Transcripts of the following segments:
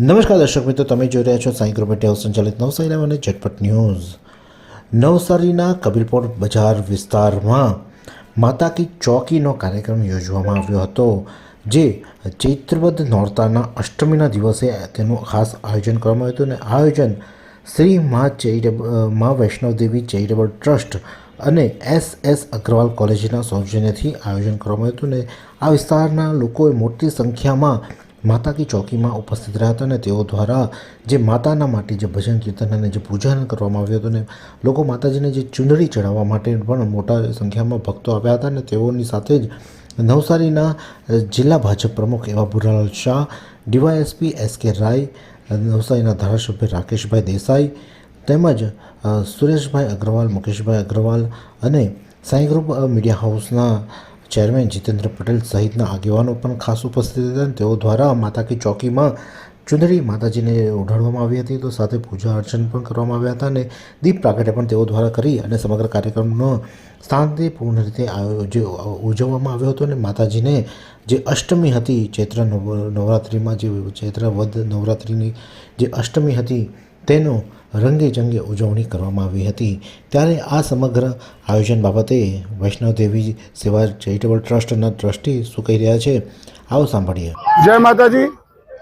નમસ્કાર દર્શક મિત્રો, તમે જોઈ રહ્યા છો સાંઈ ગ્રુપ હાઉસ સંચાલિત નવસારી અને ઝટપટ ન્યૂઝ. નવસારીના કબીરપોર બજાર વિસ્તારમાં માતા કી ચોકીનો કાર્યક્રમ યોજવામાં આવ્યો હતો, જે ચૈત્રબદ્ધ નોરતાના અષ્ટમીના દિવસે તેનું ખાસ આયોજન કરવામાં આવ્યું હતું અને આયોજન Shri Maa charitable Maa Vaishnavdevi charitable trust અને એસ એસ અગ્રવાલ કોલેજના સૌજન્યથી આયોજન કરવામાં આવ્યું હતું અને આ વિસ્તારના લોકોએ મોટી સંખ્યામાં માતા કી ચોકીમાં ઉપસ્થિત રહ્યા હતા અને તેઓ દ્વારા જે માતાના માટે જે ભજન કીર્તન અને જે પૂજન કરવામાં આવ્યું હતું ને લોકો માતાજીને જે ચુંદડી ચડાવવા માટે પણ મોટા સંખ્યામાં ભક્તો આવ્યા હતા અને તેઓની સાથે જ નવસારીના જિલ્લા ભાજપ પ્રમુખ એવા ભુરાલાલ શાહ, ડીવાયએસપી એસ કે રાય, નવસારીના ધારાસભ્ય રાકેશભાઈ દેસાઈ તેમજ સુરેશભાઈ અગ્રવાલ, મુકેશભાઈ અગ્રવાલ અને સાંઈ ગ્રુપ મીડિયા હાઉસના ચેરમેન જીતેન્દ્ર પટેલ સહિતના આગેવાનો પણ ખાસ ઉપસ્થિત હતા તેઓ દ્વારા માતા કી ચોકીમાં ચુંદડી માતાજીને ઓઢાડવામાં આવી હતી, તો સાથે પૂજા અર્ચન પણ કરવામાં આવ્યા હતા અને દીપ પ્રાગટ્ય પણ તેઓ દ્વારા કરી અને સમગ્ર કાર્યક્રમનો શાંતિપૂર્ણ રીતે જે ઉજવવામાં આવ્યો હતો અને માતાજીને જે અષ્ટમી હતી ચૈત્ર નવ, નવરાત્રિમાં જે ચૈત્ર વદ નવરાત્રિની જે અષ્ટમી હતી તેનો રંગે ચંગે ઉજવણી કરવામાં આવી હતી. ત્યારે આ સમગ્ર આયોજન બાબતે વૈષ્ણવદેવી સેવા ચેરિટેબલ ટ્રસ્ટના ટ્રસ્ટી શું કહી રહ્યા છે? આવો સાંભળીએ. જય માતાજી.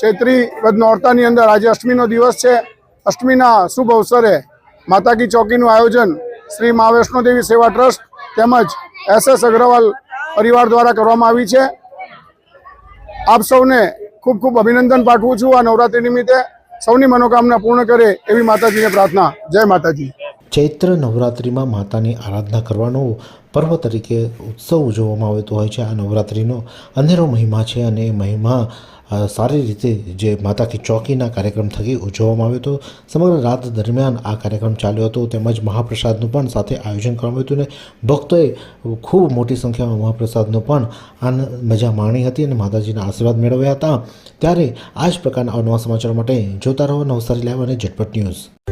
ચૈત્રી વદનોરતાની અંદર આજે અષ્ટમીનો દિવસ છે. અષ્ટમીના શુભ અવસરે માતાકી ચોકીનું આયોજન શ્રી મા વૈષ્ણોદેવી સેવા ટ્રસ્ટ તેમજ એસ એસ અગ્રવાલ પરિવાર દ્વારા કરવામાં આવી છે. આપ સૌને ખૂબ ખૂબ અભિનંદન પાઠવું છું આ નવરાત્રી નિમિત્તે. સૌની મનોકામના પૂર્ણ કરે એવી માતાજીને પ્રાર્થના. જય માતાજી. ચૈત્ર નવરાત્રિમાં માતાની આરાધના કરવાનો પર્વ તરીકે ઉત્સવ ઉજવવામાં આવતો હોય છે. આ નવરાત્રિનો અંધેરો મહિમા છે અને એ મહિમા સારી રીતે જે માતા કી ચોકીના કાર્યક્રમ થકી ઉજવવામાં આવ્યો હતો. સમગ્ર રાત દરમિયાન આ કાર્યક્રમ ચાલ્યો હતો. તેમજ મહાપ્રસાદનું પણ સાથે આયોજન કરવામાં આવ્યું હતું અને ભક્તોએ ખૂબ મોટી સંખ્યામાં મહાપ્રસાદનો પણ આનંદ મજા માણી હતી અને માતાજીના આશીર્વાદ મેળવ્યા હતા. ત્યારે આ જ પ્રકારના અવનવા સમાચાર માટે જોતા રહો નવસારી લાઈવ અને ઝટપટ ન્યૂઝ.